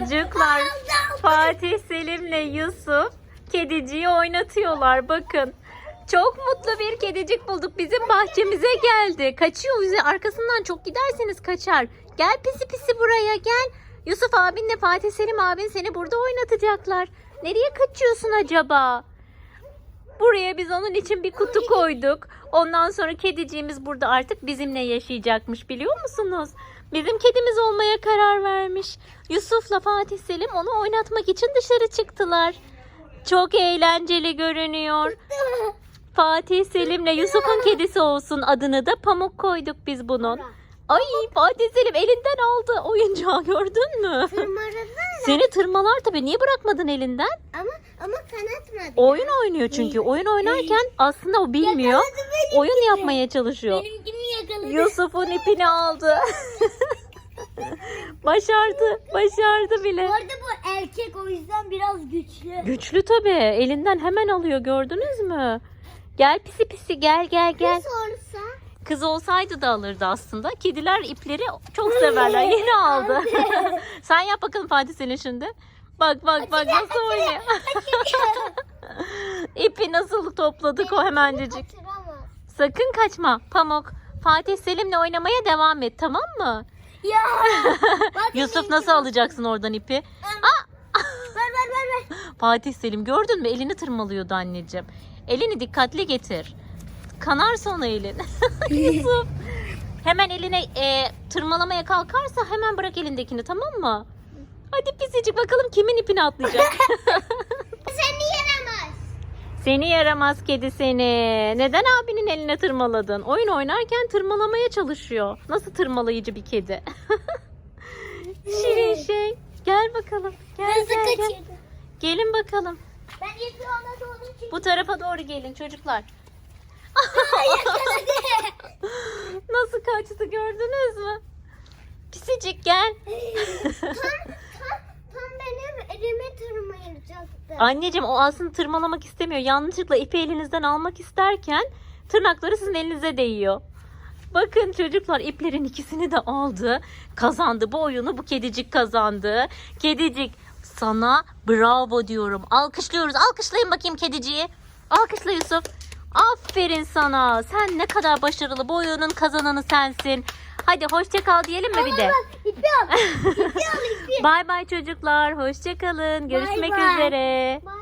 Çocuklar Fatih Selim'le Yusuf kediciyi oynatıyorlar bakın. Çok mutlu bir kedicik bulduk. Bizim bahçemize geldi. Kaçıyor bize. Arkasından çok giderseniz kaçar. Gel pisi pisi buraya gel. Yusuf abinle Fatih Selim abin seni burada oynatacaklar. Nereye kaçıyorsun acaba? Buraya biz onun için bir kutu koyduk. Ondan sonra kediciğimiz burada artık bizimle yaşayacakmış biliyor musunuz? Bizim kedimiz olmaya karar vermiş. Yusuf'la Fatih Selim onu oynatmak için dışarı çıktılar. Çok eğlenceli görünüyor. Fatih Selim'le Yusuf'un kedisi olsun adını da Pamuk koyduk biz bunun. Ay Fatih Selim elinden aldı oyuncağı gördün mü? Tırmaladın Seni tırmalar tabii. Niye bırakmadın elinden? ama ama kanatmadı. Oyun oynuyor çünkü. Oyun oynarken aslında o bilmiyor. Oyun yapmaya çalışıyor. Benimkini yakaladı. Yusuf'un ipini aldı. başardı. Başardı bile. Bu arada bu erkek o yüzden biraz güçlü. Güçlü tabii. Elinden hemen alıyor gördünüz mü? Gel pisi pisi gel gel gel. sorsa? Kız olsaydı da alırdı aslında. Kediler ipleri çok severler. Yeni aldı. Sen yap bakalım Fatih senin şimdi. Bak bak bak nasıl oynuyor. İpi nasıl topladık o hemencecik. Sakın kaçma Pamuk. Fatih Selim'le oynamaya devam et tamam mı? Ya. Yusuf nasıl alacaksın oradan ipi? Ver ver ver ver. Fatih Selim gördün mü elini tırmalıyordu anneciğim. Elini dikkatli getir. Kanar sonra elin. Yusuf. Hemen eline e, tırmalamaya kalkarsa hemen bırak elindekini tamam mı? Hadi pisicik bakalım kimin ipini atlayacak. Seni yenemez. seni yaramaz kedi seni. Neden abinin eline tırmaladın? Oyun oynarken tırmalamaya çalışıyor. Nasıl tırmalayıcı bir kedi? Şirin şey. Gel bakalım. Gel Nasıl gel gel. Gelin bakalım. Ben ipi ona doğru. Bu tarafa doğru gelin çocuklar. Nasıl kaçtı gördünüz mü? Pisicik gel. tam, tam, tam benim elime tırmalayacaktı. Anneciğim o aslında tırmalamak istemiyor. Yanlışlıkla ipi elinizden almak isterken tırnakları sizin elinize değiyor. Bakın çocuklar iplerin ikisini de aldı. Kazandı bu oyunu bu kedicik kazandı. Kedicik sana bravo diyorum. Alkışlıyoruz. Alkışlayın bakayım kediciyi. Alkışla Yusuf. Aferin sana. Sen ne kadar başarılı. Bu oyunun kazananı sensin. Hadi hoşça kal diyelim mi bir de? Bay bay çocuklar. Hoşça kalın. Görüşmek bay. üzere. Bay